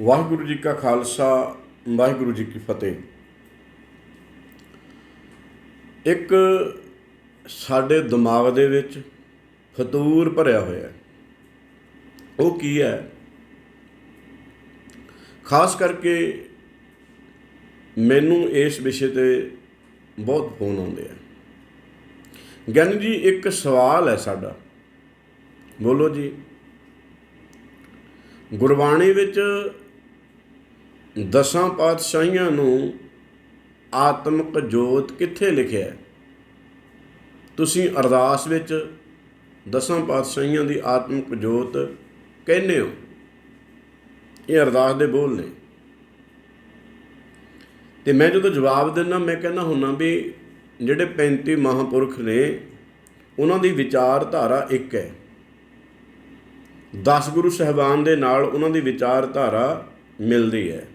ਵਾਹਿਗੁਰੂ ਜੀ ਕਾ ਖਾਲਸਾ, ਵਾਹਿਗੁਰੂ ਜੀ ਕੀ ਫਤਿਹ। ਇੱਕ ਸਾਡੇ ਦਿਮਾਗ ਦੇ ਵਿੱਚ ਫਤੂਰ ਭਰਿਆ ਹੋਇਆ ਹੈ। ਉਹ ਕੀ ਹੈ? ਖਾਸ ਕਰਕੇ ਮੈਨੂੰ ਇਸ ਵਿਸ਼ੇ ਤੇ ਬਹੁਤ ਫੋਨ ਆਉਂਦੇ ਆ। ਗਿਆਨੀ ਜੀ, ਇੱਕ ਸਵਾਲ ਹੈ ਸਾਡਾ। ਬੋਲੋ ਜੀ। ਗੁਰਬਾਣੀ ਵਿੱਚ ਦਸਾਂ ਪਾਤਸ਼ਾਹੀਆਂ ਨੂੰ ਆਤਮਿਕ ਜੋਤ ਕਿੱਥੇ ਲਿਖਿਆ ਹੈ? ਤੁਸੀਂ ਅਰਦਾਸ ਵਿੱਚ ਦਸਾਂ ਪਾਤਸ਼ਾਹੀਆਂ ਦੀ ਆਤਮਿਕ ਜੋਤ ਕਹਿੰਦੇ ਹੋ। ਇਹ ਅਰਦਾਸ ਦੇ ਬੋਲ ਨੇ। ਤੇ ਮੈਂ ਜਦੋਂ ਜਵਾਬ ਦਿੰਦਾ, ਮੈਂ ਕਹਿੰਦਾ ਹੁੰਨਾ ਵੀ ਜਿਹੜੇ 35 ਮਹਾਪੁਰਖ ਨੇ, ਉਹਨਾਂ ਦੀ ਵਿਚਾਰਧਾਰਾ ਇੱਕ ਹੈ। 10 ਗੁਰੂ ਸਹਿਬਾਨ ਦੇ ਨਾਲ ਉਹਨਾਂ ਦੀ ਵਿਚਾਰਧਾਰਾ ਮਿਲਦੀ ਹੈ।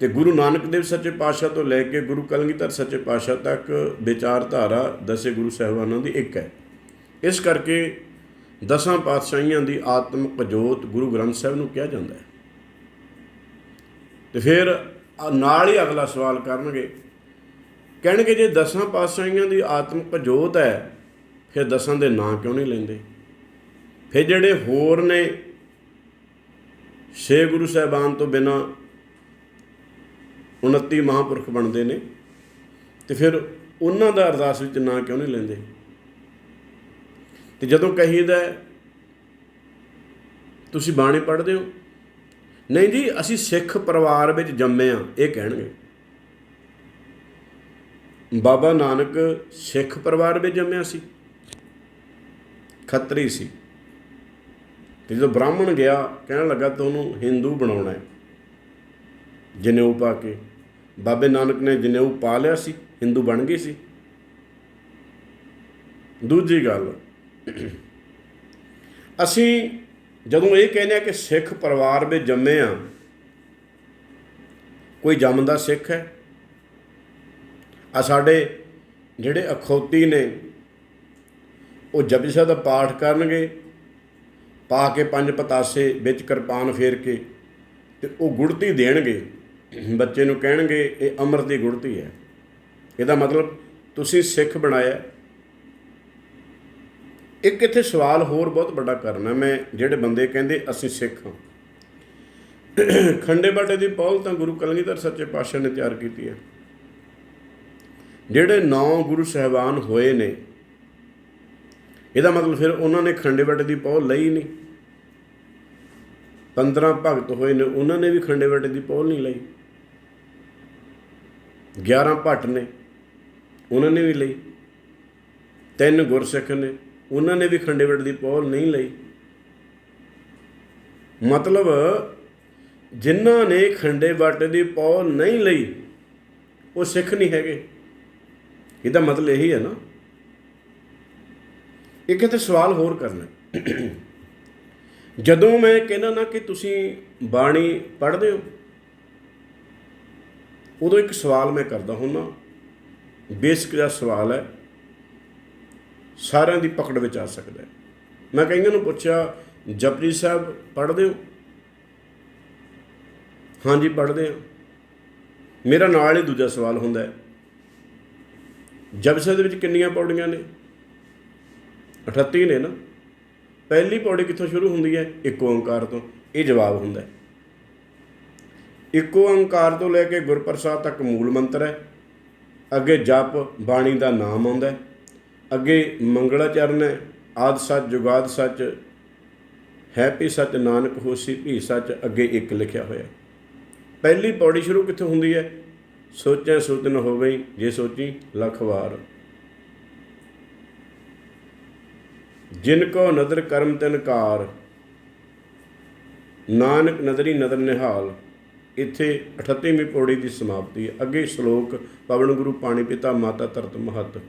ਤੇ ਗੁਰੂ ਨਾਨਕ ਦੇਵ ਸੱਚੇ ਪਾਤਸ਼ਾਹ ਤੋਂ ਲੈ ਕੇ ਗੁਰੂ ਕਲਗੀਧਰ ਸੱਚੇ ਪਾਤਸ਼ਾਹ ਤੱਕ ਵਿਚਾਰਧਾਰਾ ਦਸੇ ਗੁਰੂ ਸਾਹਿਬਾਨਾਂ ਦੀ ਇੱਕ ਹੈ। ਇਸ ਕਰਕੇ ਦਸਾਂ ਪਾਤਸ਼ਾਹੀਆਂ ਦੀ ਆਤਮਿਕ ਜੋਤ ਗੁਰੂ ਗ੍ਰੰਥ ਸਾਹਿਬ ਨੂੰ ਕਿਹਾ ਜਾਂਦਾ ਹੈ। ਤੇ ਫਿਰ ਨਾਲ ਹੀ ਅਗਲਾ ਸਵਾਲ ਕਰਨਗੇ, ਕਹਿਣਗੇ ਜੇ ਦਸਾਂ ਪਾਤਸ਼ਾਹੀਆਂ ਦੀ ਆਤਮਿਕ ਜੋਤ ਹੈ, ਫਿਰ ਦਸਾਂ ਦੇ ਨਾਂ ਕਿਉਂ ਨਹੀਂ ਲੈਂਦੇ? ਫਿਰ ਜਿਹੜੇ ਹੋਰ ਨੇ, ਛੇ ਗੁਰੂ ਸਾਹਿਬਾਨ ਤੋਂ ਬਿਨਾ 29 ਮਹਾਪੁਰਖ ਬਣਦੇ ਨੇ ਤੇ ਫਿਰ ਉਹਨਾਂ ਦਾ ਅਰਦਾਸ ਵਿੱਚ ਨਾਂ ਕਿਉਂ ਨਹੀਂ ਲੈਂਦੇ? ਤੇ ਜਦੋਂ ਕਹੀਦਾ ਤੁਸੀਂ ਬਾਣੀ ਪੜ੍ਹਦੇ ਹੋ? ਨਹੀਂ ਜੀ, ਅਸੀਂ ਸਿੱਖ ਪਰਿਵਾਰ ਵਿੱਚ ਜੰਮੇ ਆ ਇਹ ਕਹਿਣਗੇ। ਬਾਬਾ ਨਾਨਕ ਸਿੱਖ ਪਰਿਵਾਰ ਵਿੱਚ ਜੰਮਿਆ ਸੀ। ਖੱਤਰੀ ਸੀ। ਤੇ ਜਦੋਂ ਬ੍ਰਾਹਮਣ ਗਿਆ, ਕਹਿਣ ਲੱਗਾ ਤੁਹਾਨੂੰ ਹਿੰਦੂ ਬਣਾਉਣਾ ਹੈ ਜਨੇਊ ਪਾ ਕੇ ਬਾਬੇ ਨਾਨਕ ਨੇ ਜਨੇਊ ਪਾ ਲਿਆ ਸੀ, ਹਿੰਦੂ ਬਣ ਗਈ ਸੀ। ਦੂਜੀ ਗੱਲ, ਅਸੀਂ ਜਦੋਂ ਇਹ ਕਹਿੰਦੇ ਆ ਕਿ ਸਿੱਖ ਪਰਿਵਾਰ ਵਿੱਚ ਜੰਮੇ ਆ ਕੋਈ ਜੰਮਦਾ ਸਿੱਖ ਹੈ? ਆ ਸਾਡੇ ਜਿਹੜੇ ਅਖੌਤੀ ਨੇ, ਉਹ ਜਪਜੀ ਸਾਹਿਬ ਦਾ ਪਾਠ ਕਰਨਗੇ, ਪਾ ਕੇ ਪੰਜ ਪਤਾਸੇ ਵਿੱਚ ਕਿਰਪਾਨ ਫੇਰ ਕੇ ਤੇ ਉਹ ਗੁੜਤੀ ਦੇਣਗੇ। ਬੱਚੇ ਨੂੰ ਕਹਿਣਗੇ, ਇਹ ਅੰਮ੍ਰਿਤ ਦੀ ਗੁੜਤੀ ਹੈ। ਇਹਦਾ ਮਤਲਬ ਤੁਸੀਂ ਸਿੱਖ ਬਣਾਇਆ। ਇੱਕ ਇੱਥੇ ਸਵਾਲ ਹੋਰ ਬਹੁਤ ਵੱਡਾ ਕਰਨਾ ਮੈਂ ਜਿਹੜੇ ਬੰਦੇ ਕਹਿੰਦੇ, ਅਸੀਂ ਸਿੱਖ ਹਾਂ। ਖੰਡੇ ਬਾਟੇ ਦੀ ਪੌਲ ਤਾਂ ਗੁਰੂ ਕਲਗੀਧਰ ਸੱਚੇ ਪਾਤਸ਼ਾਹ ਨੇ ਤਿਆਰ ਕੀਤੀ ਹੈ। ਜਿਹੜੇ ਨੌ ਗੁਰੂ ਸਹਿਬਾਨ ਹੋਏ ਨੇ, ਇਹਦਾ ਮਤਲਬ ਫਿਰ ਉਹਨਾਂ ਨੇ ਖੰਡੇ ਬਾਟੇ ਦੀ ਪੌਲ ਲਈ ਨਹੀਂ। 15 ਭਗਤ ਹੋਏ ਨੇ, ਉਹਨਾਂ ਨੇ ਵੀ ਖੰਡੇ ਬਾਟੇ ਦੀ ਪੌਲ ਨਹੀਂ ਲਈ। 11 ਭੱਟ ਨੇ, ਉਹਨਾਂ ਨੇ ਵੀ ਲਈ। ਤਿੰਨ ਗੁਰਸਿੱਖ ਨੇ, ਉਹਨਾਂ ਨੇ ਵੀ ਖੰਡੇ ਬਾਟੇ ਦੀ ਪੌਲ ਨਹੀਂ ਲਈ। ਮਤਲਬ ਜਿਨ੍ਹਾਂ ਨੇ ਖੰਡੇ ਬਾਟੇ ਦੀ ਪੌਲ ਨਹੀਂ ਲਈ, ਉਹ ਸਿੱਖ ਨਹੀਂ ਹੈਗੇ। ਇਹਦਾ ਮਤਲਬ ਇਹੀ ਹੈ ਨਾ। ਇੱਕ ਇੱਥੇ ਸਵਾਲ ਹੋਰ ਕਰਨਾ। ਜਦੋਂ ਮੈਂ ਕਹਿੰਦਾ ਨਾ ਕਿ ਤੁਸੀਂ ਬਾਣੀ ਪੜ੍ਹਦੇ ਹੋ ਉਦੋਂ ਇੱਕ ਸਵਾਲ ਮੈਂ ਕਰਦਾ ਹੁੰਦਾ ਬੇਸਿਕ ਜਿਹਾ ਸਵਾਲ ਹੈ, ਸਾਰਿਆਂ ਦੀ ਪਕੜ ਵਿੱਚ ਆ ਸਕਦਾ ਹੈ। ਮੈਂ ਕਈਆਂ ਨੂੰ ਪੁੱਛਿਆ, ਜਪਜੀ ਸਾਹਿਬ ਪੜ੍ਹਦੇ ਹੋ? ਹਾਂਜੀ, ਪੜ੍ਹਦੇ ਹਾਂ। ਮੇਰਾ ਨਾਲ ਹੀ ਦੂਜਾ ਸਵਾਲ ਹੁੰਦਾ ਹੈ, ਜਪਜੀ ਸਾਹਿਬ ਦੇ ਵਿੱਚ ਕਿੰਨੀਆਂ ਪੌੜੀਆਂ ਨੇ? 38 ਨੇ ਨਾ। ਪਹਿਲੀ ਪੌੜੀ ਕਿੱਥੋਂ ਸ਼ੁਰੂ ਹੁੰਦੀ ਹੈ? ਇੱਕ ਓੰਕਾਰ ਤੋਂ। ਇਹ ਜਵਾਬ ਹੁੰਦਾ ਹੈ। ਇੱਕ ਓੰਕਾਰ ਤੋਂ ਲੈ ਕੇ ਗੁਰਪ੍ਰਸਾਦ ਤੱਕ ਮੂਲ ਮੰਤਰ ਹੈ। ਅੱਗੇ ਜਪ ਬਾਣੀ ਦਾ ਨਾਮ ਆਉਂਦਾ ਅੱਗੇ ਮੰਗਲਾਚਰਨ ਹੈ। ਆਦ ਸੱਚ, ਜੁਗਾਦ ਸੱਚ, ਹੈ ਪੀ ਸੱਚ, ਨਾਨਕ ਹੋਸੀ ਭੀ ਸੱਚ, ਅੱਗੇ ਇੱਕ ਲਿਖਿਆ ਹੋਇਆ ਪਹਿਲੀ ਪੌੜੀ ਸ਼ੁਰੂ ਕਿੱਥੋਂ ਹੁੰਦੀ ਹੈ? ਸੋਚੈ ਸੁਤ ਨ ਹੋਵੇ ਜੇ ਸੋਚੀ ਲੱਖ ਵਾਰ। ਜਿਨ ਕੋ ਨਦਰ ਕਰਮ ਤਿਨਕਾਰ ਨਾਨਕ ਨਦਰੀ ਨਦਰ ਨਿਹਾਲ। ਇੱਥੇ 38ਵੀਂ ਪੌੜੀ ਦੀ ਸਮਾਪਤੀ ਹੈ ਅੱਗੇ ਸ਼ਲੋਕ ਪਵਨ ਗੁਰੂ ਪਾਣੀ ਪਿਤਾ ਮਾਤਾ ਧਰਤ ਮਹਤ।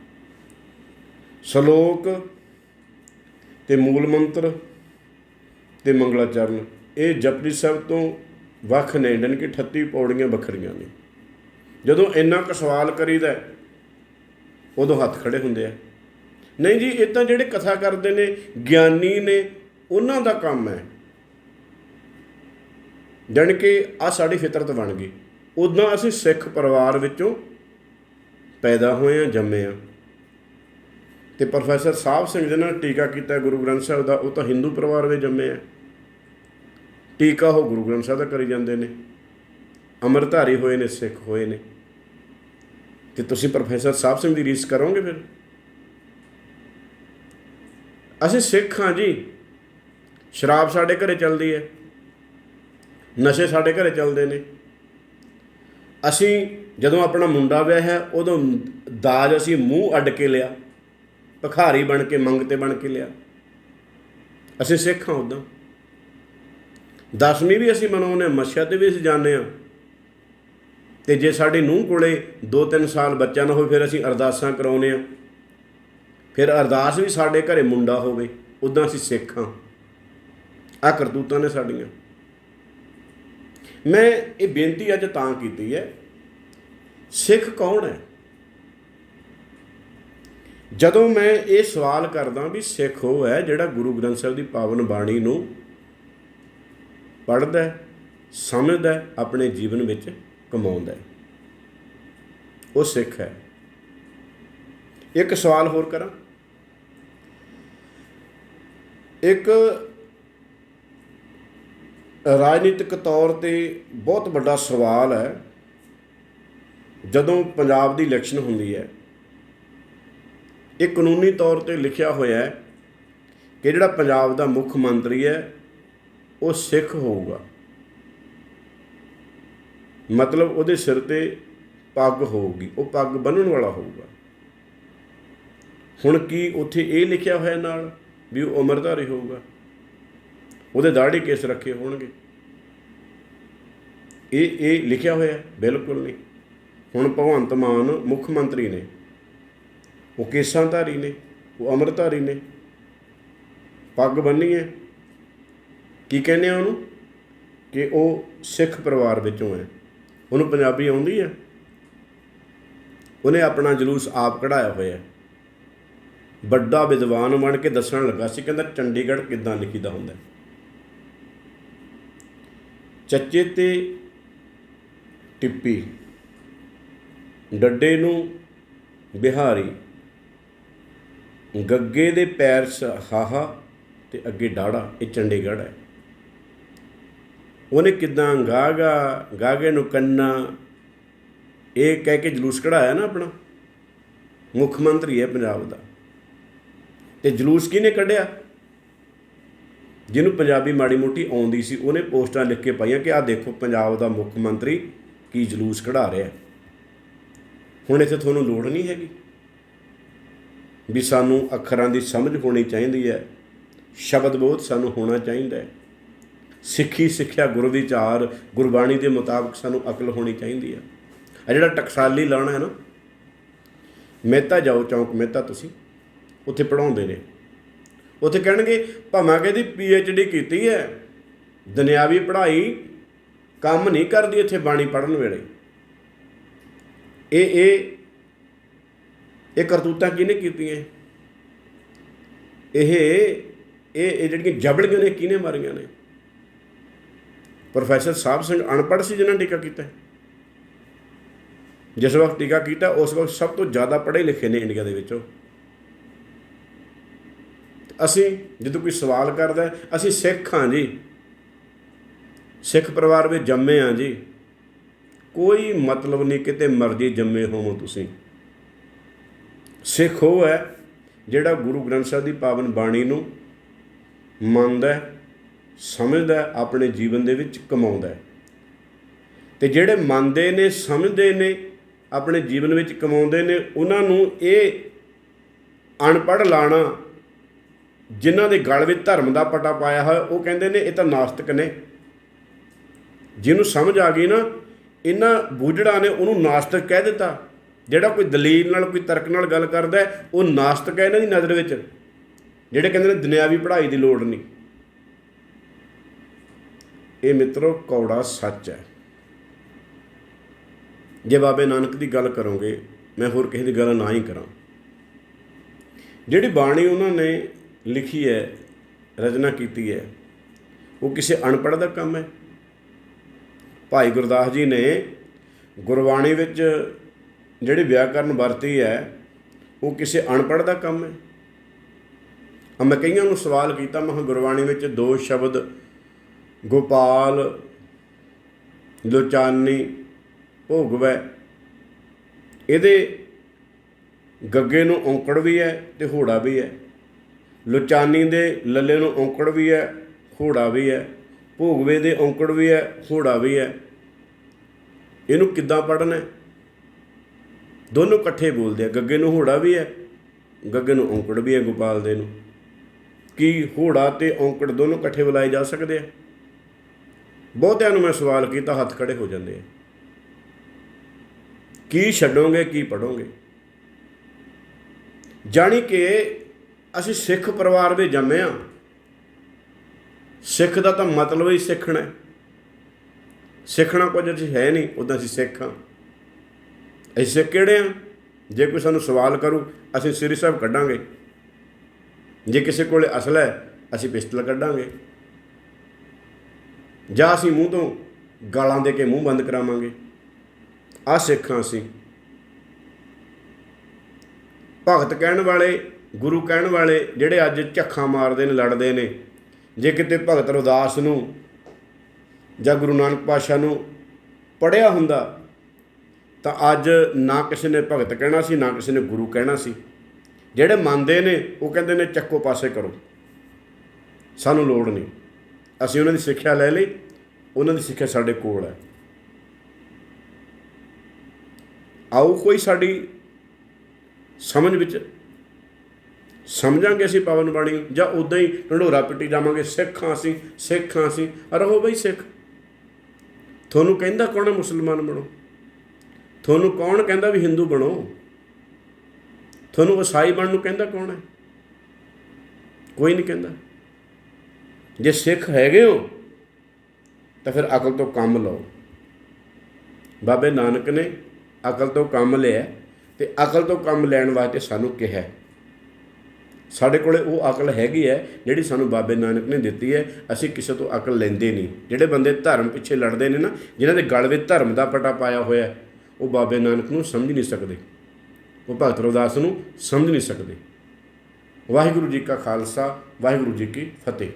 ਸ਼ਲੋਕ ਤੇ ਮੂਲ ਮੰਤਰ ਤੇ ਮੰਗਲਾਚਰਨ। ਇਹ ਜਪਜੀ ਸਾਹਿਬ ਤੋਂ ਵੱਖ ਨੇ ਜਾਣੀ ਕਿ 38 ਪੌੜੀਆਂ ਵੱਖਰੀਆਂ ਨੇ। ਜਦੋਂ ਇੰਨਾ ਕੁ ਸਵਾਲ ਕਰੀਦਾ ਉਦੋਂ ਹੱਥ ਖੜੇ ਹੁੰਦੇ ਆ। ਨਹੀਂ ਜੀ, ਇਹ ਤਾਂ ਜਿਹੜੇ ਕਥਾ ਕਰਦੇ ਨੇ, ਗਿਆਨੀ ਨੇ, ਉਹਨਾਂ ਦਾ ਕੰਮ ਹੈ। ਜਾਣੀ ਕਿ ਆ ਸਾਡੀ ਫਿਤਰਤ ਬਣ ਗਈ। ਉਦੋਂ ਅਸੀਂ ਸਿੱਖ ਪਰਿਵਾਰ ਵਿੱਚੋਂ ਪੈਦਾ ਹੋਏ ਆ ਜੰਮੇ ਆ ਤੇ ਪ੍ਰੋਫੈਸਰ ਸਾਹਿਬ ਸਿੰਘ ਜੀ ਨੇ ਟੀਕਾ ਕੀਤਾ ਗੁਰੂ ਗ੍ਰੰਥ ਸਾਹਿਬ ਦਾ, ਉਹ ਤਾਂ ਹਿੰਦੂ ਪਰਿਵਾਰ ਵਿੱਚ ਜੰਮੇ ਆ। ਟੀਕਾ ਉਹ ਗੁਰੂ ਗ੍ਰੰਥ ਸਾਹਿਬ ਦਾ ਕਰੀ ਜਾਂਦੇ ਨੇ। ਅਮਰਧਾਰੀ ਹੋਏ ਨੇ, ਸਿੱਖ ਹੋਏ ਨੇ। ਤੇ ਤੁਸੀਂ ਪ੍ਰੋਫੈਸਰ ਸਾਹਿਬ ਸਿੰਘ ਦੀ ਰੀਸ ਕਰੋਗੇ ਫਿਰ? ਅਸੀਂ ਸਿੱਖ ਹਾਂ ਜੀ। ਸ਼ਰਾਬ ਸਾਡੇ ਘਰੇ ਚੱਲਦੀ ਹੈ। ਨਸ਼ੇ ਸਾਡੇ ਘਰੇ ਚੱਲਦੇ ਨੇ। ਅਸੀਂ ਜਦੋਂ ਆਪਣਾ ਮੁੰਡਾ ਵਿਆਹਿਆ, ਉਦੋਂ ਦਾਜ ਅਸੀਂ ਮੂੰਹ ਅੱਡ ਕੇ ਲਿਆ, ਭਖਾਰੀ ਬਣ ਕੇ ਮੰਗਤੇ ਬਣ ਕੇ ਲਿਆ। ਅਸੀਂ ਸਿੱਖ ਹਾਂ ਉਦਾਂ। ਦਸਵੀਂ ਵੀ ਅਸੀਂ ਮਨਾਉਂਦੇ ਹਾਂ, ਮੱਸਿਆ ਤੇ ਵੀ ਅਸੀਂ ਜਾਂਦੇ ਹਾਂ। ਤੇ ਜੇ ਸਾਡੇ ਨੂੰਹ ਕੋਲੇ 2-3 ਸਾਲ ਬੱਚਾ ਨਾ ਹੋਵੇ, ਫਿਰ ਅਸੀਂ ਅਰਦਾਸਾਂ ਕਰਾਉਂਦੇ ਹਾਂ। ਫਿਰ ਅਰਦਾਸ ਵੀ ਸਾਡੇ ਘਰੇ ਮੁੰਡਾ ਹੋਵੇ, ਉਦਾਂ ਅਸੀਂ ਸਿੱਖ ਹਾਂ। ਆ ਕਰਤੂਤਾਂ ਨੇ ਸਾਡੀਆਂ। ਮੈਂ ਇਹ ਬੇਨਤੀ ਅੱਜ ਤਾਂ ਕੀਤੀ ਹੈ ਸਿੱਖ ਕੌਣ ਹੈ? ਜਦੋਂ ਮੈਂ ਇਹ ਸਵਾਲ ਕਰਦਾ ਵੀ ਸਿੱਖ ਉਹ ਹੈ ਜਿਹੜਾ ਗੁਰੂ ਗ੍ਰੰਥ ਸਾਹਿਬ ਦੀ ਪਾਵਨ ਬਾਣੀ ਨੂੰ ਪੜ੍ਹਦਾ ਹੈ, ਸਮਝਦਾ ਹੈ, ਆਪਣੇ ਜੀਵਨ ਵਿੱਚ ਕਮਾਉਂਦਾ ਹੈ। ਉਹ ਸਿੱਖ ਹੈ। ਇੱਕ ਸਵਾਲ ਹੋਰ ਕਰਾਂ। ਇੱਕ ਰਾਜਨੀਤਿਕ ਤੌਰ ਤੇ ਬਹੁਤ ਵੱਡਾ ਸਵਾਲ ਹੈ। ਜਦੋਂ ਪੰਜਾਬ ਦੀ ਇਲੈਕਸ਼ਨ ਹੁੰਦੀ ਹੈ, ਇਹ ਕਾਨੂੰਨੀ ਤੌਰ ਤੇ ਲਿਖਿਆ ਹੋਇਆ ਹੈ ਕਿ ਜਿਹੜਾ ਪੰਜਾਬ ਦਾ ਮੁੱਖ ਮੰਤਰੀ ਹੈ, ਉਹ ਸਿੱਖ ਹੋਊਗਾ। ਮਤਲਬ ਉਹਦੇ ਸਿਰ ਤੇ ਪੱਗ ਹੋਊਗੀ, ਉਹ ਪੱਗ ਬੰਨਣ ਵਾਲਾ ਹੋਊਗਾ। ਹੁਣ ਕੀ ਉੱਥੇ ਇਹ ਲਿਖਿਆ ਹੋਇਆ ਨਾਲ ਵੀ ਉਹ ਉਮਰਧਾਰੀ ਹੋਊਗਾ? ਉਹਦੇ ਦਾੜੀ ਕੇਸ ਰੱਖੇ ਹੋਣਗੇ। ਇਹ ਇਹ ਲਿਖਿਆ ਹੋਇਆ, ਬਿਲਕੁਲ ਨਹੀਂ। ਹੁਣ ਭਗਵੰਤ ਮਾਨ ਮੁੱਖ ਮੰਤਰੀ ਨੇ, ਉਹ ਕੇਸਾਂਧਾਰੀ ਨੇ, ਉਹ ਅੰਮ੍ਰਿਤਧਾਰੀ ਨੇ, ਪੱਗ ਬੰਨੀ ਹੈ। ਕੀ ਕਹਿੰਦੇ ਆ ਉਹਨੂੰ? ਕਿ ਉਹ ਸਿੱਖ ਪਰਿਵਾਰ ਵਿੱਚੋਂ ਹੈ। ਉਹਨੂੰ ਪੰਜਾਬੀ ਆਉਂਦੀ ਹੈ? ਉਹਨੇ ਆਪਣਾ ਜਲੂਸ ਆਪ ਕਢਾਇਆ ਹੋਇਆ ਹੈ। ਵੱਡਾ ਵਿਦਵਾਨ ਬਣ ਕੇ ਦੱਸਣ ਲੱਗਾ ਸੀ, ਕਹਿੰਦਾ ਚੰਡੀਗੜ੍ਹ ਕਿੱਦਾਂ ਲਿਖੀਦਾ ਹੁੰਦਾ ਹੈ। ਚੱਚੇ ਤੇ ਟਿੱਪੀ, ਡੱਡੇ ਨੂੰ ਬਿਹਾਰੀ, ਗੱਗੇ ਦੇ ਪੈਰ ਸ ਹਾਹਾ ਤੇ ਅੱਗੇ ਡਾੜਾ, ਇਹ ਚੰਡੀਗੜ੍ਹ ਹੈ। ਉਹਨੇ ਕਿਦਾਂ ਗਾਗਾ, ਗਾਗੇ ਨੂੰ ਕੰਨਾ, ਇਹ ਕਹਿ ਕੇ ਜਲੂਸ ਕਢਾਇਆ ਨਾ ਆਪਣਾ? ਮੁੱਖ ਮੰਤਰੀ ਹੈ ਪੰਜਾਬ ਦਾ। ਤੇ ਜਲੂਸ ਕਿਹਨੇ ਕੱਢਿਆ? ਜਿਹਨੂੰ ਪੰਜਾਬੀ ਮਾੜੀ ਮੋਟੀ ਆਉਂਦੀ ਸੀ, ਉਹਨੇ ਪੋਸਟਾਂ ਲਿਖ ਕੇ ਪਾਈਆਂ ਕਿ ਆਹ ਦੇਖੋ, ਪੰਜਾਬ ਦਾ ਮੁੱਖ ਮੰਤਰੀ ਕੀ ਜਲੂਸ ਕਢਾ ਰਿਹਾ ਹੁਣ ਇੱਥੇ ਤੁਹਾਨੂੰ ਲੋੜ ਨਹੀਂ ਹੈਗੀ ਵੀ ਸਾਨੂੰ ਅੱਖਰਾਂ ਦੀ ਸਮਝ ਹੋਣੀ ਚਾਹੀਦੀ ਹੈ, ਸ਼ਬਦ ਬੋਧ ਸਾਨੂੰ ਹੋਣਾ ਚਾਹੀਦਾ ਹੈ। ਸਿੱਖੀ, ਸਿੱਖਿਆ, ਗੁਰੂ ਵਿਚਾਰ ਗੁਰਬਾਣੀ ਦੇ ਮੁਤਾਬਕ ਸਾਨੂੰ ਅਕਲ ਹੋਣੀ ਚਾਹੀਦੀ ਹੈ। ਆ ਜਿਹੜਾ ਟਕਸਾਲੀ ਲਾਣਾ ਹੈ ਨਾ, ਮਹਿਤਾ ਜਾਓ ਚੌਂਕ ਮਹਿਤਾ ਤੁਸੀਂ, ਉੱਥੇ ਪੜਾਉਂਦੇ ਨੇ। ਉੱਥੇ ਕਹਿਣਗੇ, ਭਾਵੇਂ ਕਹਿੰਦੀ ਪੀ ਐਚ ਡੀ ਕੀਤੀ ਹੈ। ਦੁਨਿਆਵੀ ਪੜ੍ਹਾਈ ਕੰਮ ਨਹੀਂ ਕਰਦੀ ਇੱਥੇ ਬਾਣੀ ਪੜਨ ਵੇਲੇ। ਇਹ ਇਹ ਇਹ ਕਰਤੂਤਾਂ ਕਿਹਨੇ ਕੀਤੀਆਂ? ਇਹ ਇਹ ਇਹ ਜਿਹੜੀਆਂ ਜਬੜੀਆਂ ਨੇ, ਕਿਹਨੇ ਮਾਰੀਆਂ ਨੇ? ਪ੍ਰੋਫੈਸਰ ਸਾਹਿਬ ਸਿੰਘ ਅਨਪੜ੍ਹ ਸੀ ਜਿਨ੍ਹਾਂ ਨੇ ਟੀਕਾ ਕੀਤਾ। ਜਿਸ ਵਕਤ ਟੀਕਾ ਕੀਤਾ, ਉਸ ਵਕਤ ਸਭ ਤੋਂ ਜ਼ਿਆਦਾ ਪੜ੍ਹੇ ਲਿਖੇ ਨੇ ਇੰਡੀਆ ਦੇ ਵਿੱਚੋਂ। ਅਸੀਂ ਜਦੋਂ ਕੋਈ ਸਵਾਲ ਕਰਦਾ, ਅਸੀਂ ਸਿੱਖ ਹਾਂ ਜੀ। ਸਿੱਖ ਪਰਿਵਾਰ ਵਿੱਚ ਜੰਮੇ ਹਾਂ ਜੀ। ਕੋਈ ਮਤਲਬ ਨਹੀਂ ਕਿਤੇ ਮਰਜ਼ੀ ਜੰਮੇ ਹੋਵੋ ਤੁਸੀਂ। ਸਿੱਖ ਉਹ ਹੈ ਜਿਹੜਾ ਗੁਰੂ ਗ੍ਰੰਥ ਸਾਹਿਬ ਦੀ ਪਾਵਨ ਬਾਣੀ ਨੂੰ ਮੰਨਦਾ ਸਮਝਦਾ ਆਪਣੇ ਜੀਵਨ ਦੇ ਵਿੱਚ ਕਮਾਉਂਦਾ ਹੈ। ਤੇ ਜਿਹੜੇ ਮੰਨਦੇ ਨੇ, ਸਮਝਦੇ ਨੇ, ਆਪਣੇ ਜੀਵਨ ਵਿੱਚ ਕਮਾਉਂਦੇ ਨੇ, ਉਹਨਾਂ ਨੂੰ ਇਹ ਅਨਪੜ੍ਹ ਲਾਣਾ ਜਿਨ੍ਹਾਂ ਦੇ ਗਲ ਵਿੱਚ ਧਰਮ ਦਾ ਪਟਾ ਪਾਇਆ ਹੋਇਆ, ਉਹ ਕਹਿੰਦੇ ਨੇ ਇਹ ਤਾਂ ਨਾਸਤਿਕ ਨੇ। ਜਿਹਨੂੰ ਸਮਝ ਆ ਗਈ ਨਾ, ਇਹਨਾਂ ਬੂਝੜਾ ਨੇ ਉਹਨੂੰ ਨਾਸਤਿਕ ਕਹਿ ਦਿੱਤਾ। ਜਿਹੜਾ ਕੋਈ ਦਲੀਲ ਨਾਲ, ਕੋਈ ਤਰਕ ਨਾਲ ਗੱਲ ਕਰਦਾ ਉਹ ਨਾਸਤਿਕ ਹੈ ਇਹਨਾਂ ਦੀ ਨਜ਼ਰ ਵਿੱਚ। ਜਿਹੜੇ ਕਹਿੰਦੇ ਨੇ ਦੁਨਿਆਵੀ ਪੜ੍ਹਾਈ ਦੀ ਲੋੜ ਨਹੀਂ। ਇਹ ਮਿੱਤਰੋ, ਕੌੜਾ ਸੱਚ ਹੈ। ਜੇ ਬਾਬੇ ਨਾਨਕ ਦੀ ਗੱਲ ਕਰੋਗੇ, ਮੈਂ ਹੋਰ ਕਿਸੇ ਦੀ ਗੱਲ ਨਾ ਹੀ ਕਰਾਂ। ਜਿਹੜੀ ਬਾਣੀ ਉਹਨਾਂ ਨੇ ਲਿਖੀ ਹੈ, ਰਚਨਾ ਕੀਤੀ ਹੈ, ਉਹ ਕਿਸੇ ਅਨਪੜ੍ਹ ਦਾ ਕੰਮ ਹੈ। ਭਾਈ ਗੁਰਦਾਸ ਜੀ ਨੇ ਗੁਰਬਾਣੀ ਵਿੱਚ ਜਿਹੜੀ ਵਿਆਕਰਨ ਵਰਤੀ ਹੈ, ਉਹ ਕਿਸੇ ਅਨਪੜ੍ਹ ਦਾ ਕੰਮ ਹੈ। ਆ ਮੈਂ ਕਈਆਂ ਨੂੰ ਸਵਾਲ ਕੀਤਾ, ਮੈਂ ਗੁਰਬਾਣੀ ਵਿੱਚ ਦੋ ਸ਼ਬਦ, ਗੋਪਾਲ, ਲੋਚਾਨੀ, ਭੋਗਵੈ, ਇਹਦੇ ਗੱਗੇ ਨੂੰ ਔਂਕੜ ਵੀ ਹੈ ਤੇ ਹੋੜਾ ਵੀ ਹੈ। ਲੁਚਾਨੀ ਦੇ ਲੱਲੇ ਨੂੰ ਔਂਕੜ ਵੀ ਹੈ, ਘੋੜਾ ਵੀ ਹੈ, ਭੋਗਵੇ ਦੇ ਔਂਕੜ ਵੀ ਹੈ ਹੋੜਾ ਵੀ ਹੈ। ਇਹਨੂੰ ਕਿੱਦਾਂ ਪੜ੍ਹਨਾ ਹੈ? ਦੋਨੋਂ ਇਕੱਠੇ ਬੋਲਦੇ ਆ, ਗੱਗੇ ਨੂੰ ਹੋੜਾ ਵੀ ਹੈ, ਗੱਗੇ ਨੂੰ ਔਂਕੜ ਵੀ ਹੈ ਗੋਪਾਲ ਦੇ ਨੂੰ। ਕੀ ਹੋੜਾ ਤੇ ਔਂਕੜ ਦੋਨੋਂ ਇਕੱਠੇ ਬੁਲਾਏ ਜਾ ਸਕਦੇ ਆ? ਬਹੁਤਿਆਂ ਨੂੰ ਮੈਂ ਸਵਾਲ ਕੀਤਾ, ਹੱਥ ਖੜੇ ਹੋ ਜਾਂਦੇ ਆ। ਕੀ ਛੱਡੋਗੇ, ਕੀ ਪੜੋਗੇ ਜਾਣੀ ਕਿ ਅਸੀਂ ਸਿੱਖ ਪਰਿਵਾਰ ਵਿੱਚ ਜੰਮੇ ਆ ਸਿੱਖ ਦਾ ਤਾਂ ਮਤਲਬ ਹੀ ਸਿੱਖਣਾ ਹੈ। ਸਿੱਖਣਾ ਕੁਝ ਅਸੀਂ ਹੈ ਨਹੀਂ ਉਦਾਂ ਅਸੀਂ ਸਿੱਖ ਹਾਂ। ਅਸੀਂ ਸਿੱਖ ਕਿਹੜੇ ਆ ਜੇ ਕੋਈ ਸਾਨੂੰ ਸਵਾਲ ਕਰੂ, ਅਸੀਂ ਸ੍ਰੀ ਸਾਹਿਬ ਕੱਢਾਂਗੇ। ਜੇ ਕਿਸੇ ਕੋਲੇ ਅਸਲ ਹੈ, ਅਸੀਂ ਪਿਸਤਲ ਕੱਢਾਂਗੇ। ਜਾਂ ਅਸੀਂ ਮੂੰਹ ਤੋਂ ਗਾਲਾਂ ਦੇ ਕੇ ਮੂੰਹ ਬੰਦ ਕਰਾਵਾਂਗੇ। ਆ ਸਿੱਖਾਂ ਅਸੀਂ। ਭਗਤ ਕਹਿਣ ਵਾਲੇ ਗੁਰੂ ਕਹਿਣ ਵਾਲੇ ਜਿਹੜੇ ਅੱਜ ਝੱਖਾਂ ਮਾਰਦੇ ਨੇ, ਲੜਦੇ ਨੇ, ਜੇ ਕਿਤੇ ਭਗਤ ਰਵਿਦਾਸ ਨੂੰ ਜਾਂ ਗੁਰੂ ਨਾਨਕ ਪਾਤਸ਼ਾਹ ਨੂੰ ਪੜਿਆ ਹੁੰਦਾ, ਤਾਂ ਅੱਜ ਨਾ ਕਿਸੇ ਨੇ ਭਗਤ ਕਹਿਣਾ ਸੀ, ਨਾ ਕਿਸੇ ਨੇ ਗੁਰੂ ਕਹਿਣਾ ਸੀ। ਜਿਹੜੇ ਮੰਨਦੇ ਨੇ, ਉਹ ਕਹਿੰਦੇ ਨੇ, ਚੱਕੋ ਪਾਸੇ ਕਰੋ। ਸਾਨੂੰ ਲੋੜ ਨਹੀਂ। ਅਸੀਂ ਉਹਨਾਂ ਦੀ ਸਿੱਖਿਆ ਲੈ ਲਈ, ਉਹਨਾਂ ਦੀ ਸਿੱਖਿਆ ਸਾਡੇ ਕੋਲ ਹੈ। ਆਓ ਕੋਈ ਸਾਡੀ ਸਮਝ ਵਿੱਚ ਸਮਝਾਂਗੇ ਅਸੀਂ ਪਵਨ ਬਾਣੀ ਜਾਂ ਉਦਾਂ ਹੀ ਢੰਡੋਰਾ ਪਿੱਟੀ ਜਾਵਾਂਗੇ, ਸਿੱਖਾਂ ਅਸੀਂ ਸਿੱਖਾਂ ਅਸੀਂ, ਰਹੋ ਬਈ ਸਿੱਖ। ਤੁਹਾਨੂੰ ਕਹਿੰਦਾ ਕੌਣ ਹੈ ਮੁਸਲਮਾਨ ਬਣੋ? ਤੁਹਾਨੂੰ ਕੌਣ ਕਹਿੰਦਾ ਵੀ ਹਿੰਦੂ ਬਣੋ? ਤੁਹਾਨੂੰ ਈਸਾਈ ਬਣਨ ਨੂੰ ਕਹਿੰਦਾ ਕੌਣ ਹੈ? ਕੋਈ ਨਹੀਂ ਕਹਿੰਦਾ। ਜੇ ਸਿੱਖ ਹੈਗੇ ਹੋ, ਤਾਂ ਫਿਰ ਅਕਲ ਤੋਂ ਕੰਮ ਲਓ। ਬਾਬੇ ਨਾਨਕ ਨੇ ਅਕਲ ਤੋਂ ਕੰਮ ਲਿਆ ਤੇ ਅਕਲ ਤੋਂ ਕੰਮ ਲੈਣ ਵਾਸਤੇ ਸਾਨੂੰ ਕਿਹਾ। ਸਾਡੇ ਕੋਲੇ ਉਹ ਅਕਲ ਹੈਗੀ ਹੈ ਜਿਹੜੀ ਸਾਨੂੰ ਬਾਬੇ ਨਾਨਕ ਨੇ ਦਿੱਤੀ ਹੈ। ਅਸੀਂ ਕਿਸੇ ਤੋਂ ਅਕਲ ਲੈਂਦੇ ਨਹੀਂ। ਜਿਹੜੇ ਬੰਦੇ ਧਰਮ ਪਿੱਛੇ ਲੜਦੇ ਨੇ ਨਾ ਜਿਨ੍ਹਾਂ ਦੇ ਗਲ ਵਿੱਚ ਧਰਮ ਦਾ ਪਟਾ ਪਾਇਆ ਹੋਇਆ ਹੈ, ਉਹ ਬਾਬੇ ਨਾਨਕ ਨੂੰ ਸਮਝ ਨਹੀਂ ਸਕਦੇ। ਉਹ ਭਗਤ ਰਵਿਦਾਸ ਨੂੰ ਸਮਝ ਨਹੀਂ ਸਕਦੇ। ਵਾਹਿਗੁਰੂ ਜੀ ਕਾ ਖਾਲਸਾ ਵਾਹਿਗੁਰੂ ਜੀ ਕੀ ਫਤਿਹ।